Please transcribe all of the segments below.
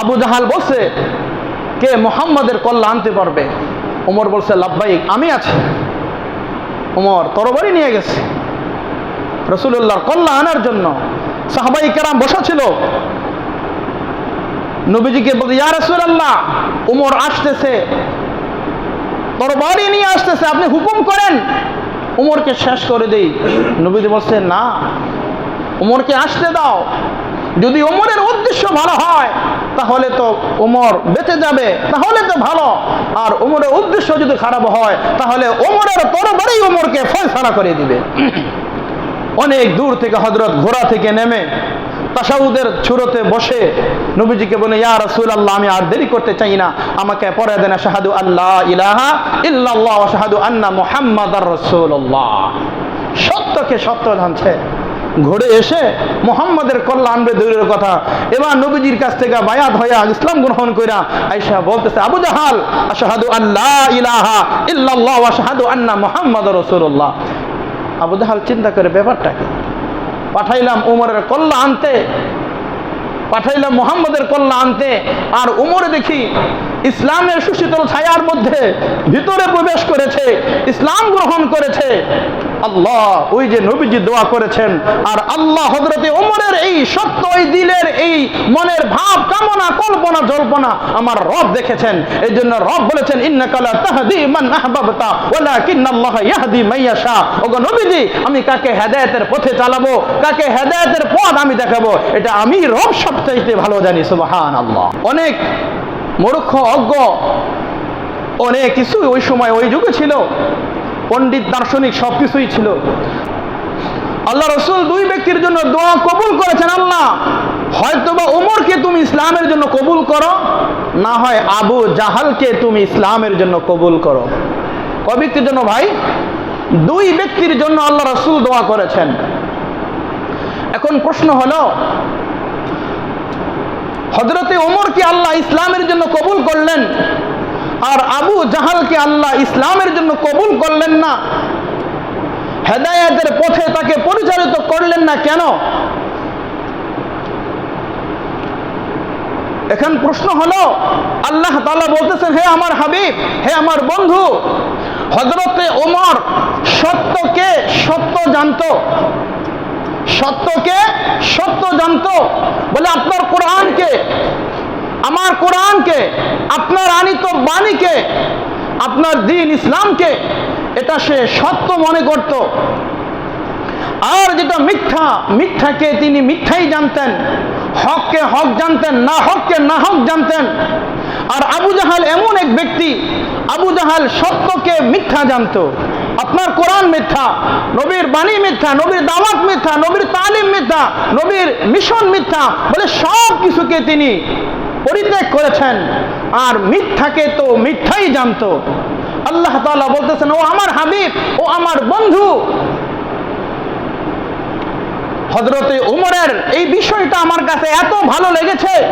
আবু জাহাল বলছে, কে মোহাম্মদের কল্লা আনতে পারবে? ওমর বলছে, লাভবাইক, আমি আছি। ওমর তরবারি নিয়ে গেছে। রসুল্লাহর কল্লা আনার জন্য সাহাবাই কেরাম বসা ছিল নবীজিকে বলতে, ইয়া রসুল্লাহ উমর আসতেছে। তরবারি নিয়ে আসতেছে, আপনি হুকুম করেন। উমরকে শেষ করে দেই। নবীজি বলছে, না উমরকে আসতে দাও। যদি ওমরের উদ্দেশ্য ভালো হয়, তাহলে তো ওমর বেঁচে যাবে, তাহলে তো ভালো। আর উমরের উদ্দেশ্য যদি খারাপ হয়, তাহলে উমরের তরবারি উমরকে ফয়সালা করে দিবে। অনেক দূর থেকে হজরত ঘোড়া থেকে নেমে তাসাউদের ছুরোতে বসে নবীজিকে বলে, ইয়া রাসূল আল্লাহ আমি আর দেরি করতে চাই না। আমাকে পরে দেন শাহাদু আল্লাহ ইলাহা ইল্লাল্লাহ শাহাদু আন্না মুহাম্মাদার রাসূলুল্লাহ। সত্যকে সত্য জানছে। ঘুরে এসে মোহাম্মদের কল্লা আনবে দূরের কথা। এবার নবীজির কাছ থেকে বায়াত হইয়া ইসলাম গ্রহণ কইরা আইসা বলতেছে, আবু জাহাল, আশহাদু আল্লাহ ইলাহা ইল্লাল্লাহ ওয়া শাহাদু আন্না মোহাম্মদ রাসূলুল্লাহ। আবু জাহাল চিন্তা করে ব্যাপারটাকে পাঠাইলাম উমরের কল্লা আনতে পাঠাইলাম মোহাম্মদের কল্লা আনতে আর উমরে দেখি ইসলামের সুশীতল ছায়ার মধ্যে ভিতরে প্রবেশ করেছে, ইসলাম গ্রহণ করেছে। আল্লাহ, ওই যে নবীজি দোয়া করেছেন, আর আল্লাহ হজরতে ওমরের এই সত্য, এই দিলের এই মনের ভাব কামনা কল্পনা, জল্পনা আমার রব দেখেছেন। এই জন্য রব বলেছেন ইন্নাকালা তাহদি মান আহবাবতা, ওয়ালাকিন্নাল্লাহ ইয়াহদি মাইয়াশা ওগো নবীজি, আমি কাকে হেদায়েতের পথে চালাবো, কাকে হেদায়েতের পথ আমি দেখাবো, এটা আমি রব সবচাইতে ভালো জানি, সুবহানাল্লাহ। অনেক মূর্খ, অজ্ঞ, অনেক কিছু ওই সময় ওই যুগে ছিল। পণ্ডিত, দার্শনিক সব কিছুই ছিল। আল্লাহ রসুল দুই ব্যক্তির জন্য দোয়া কবুল করেছেন আল্লাহ। হয়তোবা উমরকে তুমি ইসলামের জন্য কবুল করো, না হয় আবু জাহালকে তুমি ইসলামের জন্য কবুল করো। ক ব্যক্তির জন্য ভাই? দুই ব্যক্তির জন্য আল্লাহ রসুল দোয়া করেছেন। এখন প্রশ্ন হলো হজরতে ওমরকে আল্লাহ ইসলামের জন্য কবুল করলেন আর আবু জাহালকে আল্লাহ ইসলামের জন্য কবুল করলেন না? হেদায়াতের পথে তাকে পরিচালিত করলেন না কেন? এখন প্রশ্ন হলো, আল্লাহ তালা বলতেছেন, হে আমার হাবিব, হে আমার বন্ধু হজরতে ওমর সত্যকে সত্য জানতো। সত্যকে সত্য জানতো। বলে, আপনার কোরআনকে, আমার কোরআনকে, আপনার আনিত বাণীকে, আপনার দিন ইসলামকে, এটা সে সত্য মনে করত। আর যেটা মিথ্যা, মিথ্যাকে তিনি মিথ্যাই জানতেন। হককে হক জানতেন, না হককে না হক জানতেন। আর আবু জাহাল এমন এক ব্যক্তি, আবু জাহাল সত্যকে মিথ্যা জানতো। আপনার কোরআন মিথ্যা, নবীর বাণী মিথ্যা, নবীর দাওয়াত মিথ্যা, নবীর তালিম মিথ্যা, নবীর মিশন মিথ্যা বলে সব কিছুকে তিনি পরিত্যাগ করেছেন। আর মিথ্যাকে তো মিথ্যাই জানতো। আল্লাহ তাআলা বলতেছেন, ও আমার হাবিব, ও আমার বন্ধু। হজরতে উমরের এই বিষয়টা আমার কাছে এত ভালো লেগেছে,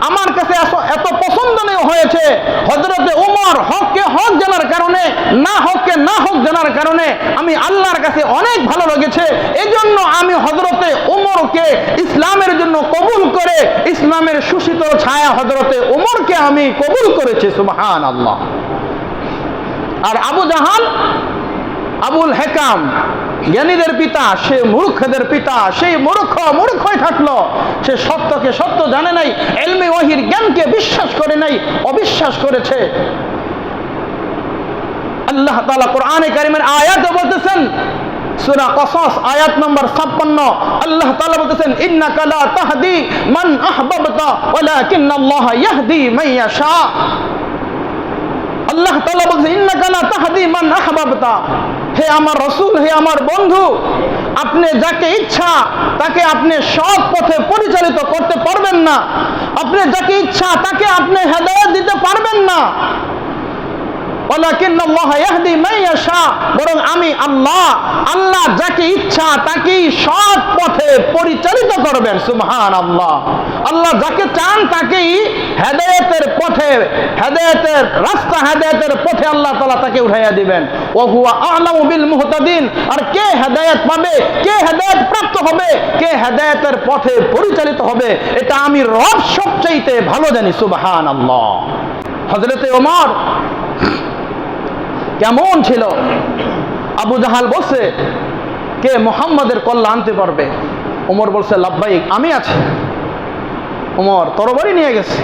আমার কাছে এত- পছন্দনীয় হয়েছে। হজরতে উমর হককে হক জানার কারণে, না হককে না হক জানার কারণে আমি আল্লাহর কাছে অনেক ভালো লেগেছে। এজন্য আমি হজরতে উমরকে ইসলামের জন্য কবুল করে, ইসলামের সুশীতল ছায়া হজরতে উমরকে আমি কবুল করেছি সুবহান আল্লাহ আর আবু জাহান আবুল হেকাম জ্ঞানীদের পিতা, সে মূর্খদের পিতা সেই মূর্খ মূর্খই থাকল। সে সত্যকে সত্য জানে নাই, এলমে ওহির জ্ঞানকে বিশ্বাস করে নাই, অবিশ্বাস করেছে। আল্লাহ তাআলা কোরআনে কারিমের বলতেছেন, সূরা কসস আয়াত নম্বর 56 আল্লাহ তাআলা বলতেছেন লা তাহদি মান আহবাবতা, ওয়ালাকিন্নাল্লাহ ইয়াহদি মান ইয়াশা। আল্লাহ বলছে, ইন্নাকা তাহাদি মান আহবাবতা। হে আমার রসুল, হে আমার বন্ধু, আপনি যাকে ইচ্ছা, তাকে আপনি সৎ পথে পরিচালিত করতে পারবেন না। আপনি যাকে ইচ্ছা, তাকে আপনি হেদায়ত দিতে পারবেন না ওয়ালাকিন্নাল্লাহ ইয়াহদি মান ইয়াশা বরং আমি আল্লাহ আল্লাহ যাকে ইচ্ছা তাকেই সৎ পথে পরিচালিত করবেন, সুবহানাল্লাহ। আল্লাহ যাকে চান তাকেই হেদায়েতের পথে, হেদায়েতের রাস্তা, হেদায়েতের পথে আল্লাহ তাআলা তাকে উঠাইয়া দিবেন। ওয়া হুয়া আ'লামু বিল মুহতাদিন। আর কে হেদায়েত পাবে, কে হেদায়েত প্রাপ্ত হবে, কে হেদায়েতের পথে পরিচালিত হবে, এটা আমি রব সবচাইতে ভালো জানি, সুবহানাল্লাহ। হযরতে ওমর কেমন ছিল? আবু জাহাল বলছে, কে মোহাম্মদের কল্লা আনতে পারবে? ওমর বলছে লাভবাইক আমি আছি। ওমর তরবারি নিয়ে গেছে।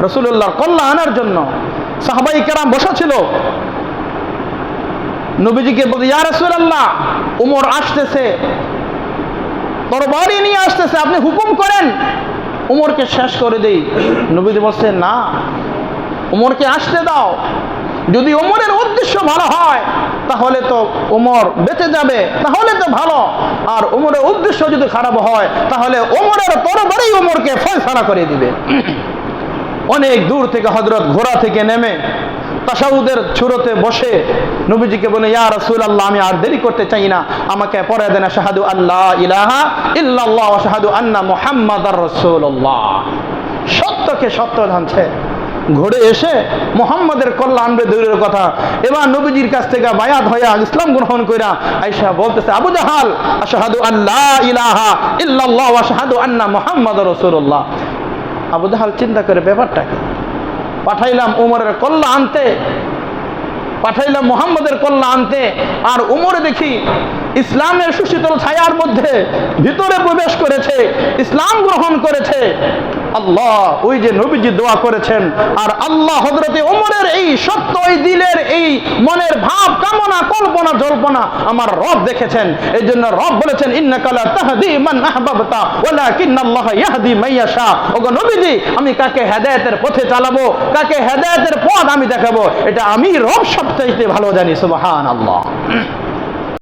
রসুল্লাহর কল্লা আনার জন্য সাহাবাই কেরাম বসা ছিল। নবীজিকে বলতে ইয়া রসুল্লাহ উমর আসতেছে। তরবারি নিয়ে আসতেছে, আপনি হুকুম করেন। উমরকে শেষ করে দেই। নবীজি বলছে, না উমরকে আসতে দাও। যদি ওমরের উদ্দেশ্য ভালো হয়, তাহলে তো ওমর বেঁচে যাবে, তাহলে তো ভালো। আর ওমরের উদ্দেশ্য যদি খারাপ হয়, তাহলে ওমরের তরবারি ওমরকে ফয়সালা করে দিবে। অনেক দূর থেকে হজরত ঘোড়া থেকে নেমে তাসাউদের ছুরোতে বসে নবীজিকে বলে, ইয়া রাসূল আল্লাহ আমি আর দেরি করতে চাই না। আমাকে পরে দেন শাহাদু আল্লাহ ইলাহা ইল্লাল্লাহ শাহাদু আন্না মুহাম্মাদার রাসূলুল্লাহ। সত্যকে সত্য জানছে। ঘুরে এসে মোহাম্মদের আনবে দূরের কথা। এবার নবীজির কাছ থেকে বায়াত হইয়া ইসলাম গ্রহণ কইরা আইসা বলতেছে, আবু জাহাল, আশহাদু আল্লাহ ইলাহা ইল্লাল্লাহ ওয়া শাহাদু আন্না মুহাম্মাদার রাসূলুল্লাহ। আবু জাহাল চিন্তা করে, ব্যাপারটা কি? পাঠাইলাম উমরের কল্লা আনতে পাঠাইলাম মোহাম্মদের কল্লা আনতে আর উমরে দেখি ইসলামের সুশীতল ছায়ার মধ্যে ভিতরে প্রবেশ করেছে, ইসলাম গ্রহণ করেছে। আল্লাহ ওই যে নবীজি দোয়া করেছেন, আর আল্লাহ হজরতে ওমরের এই সত্য, এই দিলের এই মনের ভাব, কামনা, কল্পনা, জল্পনা আমার রব দেখেছেন। এই জন্য রব বলেছেন ইন্নাকালা তাহদি মান আহবাবতা, ওয়ালাকিন্নাল্লাহ ইয়াহদি মাইয়াশা ওগো নবীজি, আমি কাকে হেদায়েতের পথে চালাবো, কাকে হেদায়েতের পথ আমি দেখাবো, এটা আমি রব সবচাইতে ভালো জানি, সুবহানাল্লাহ।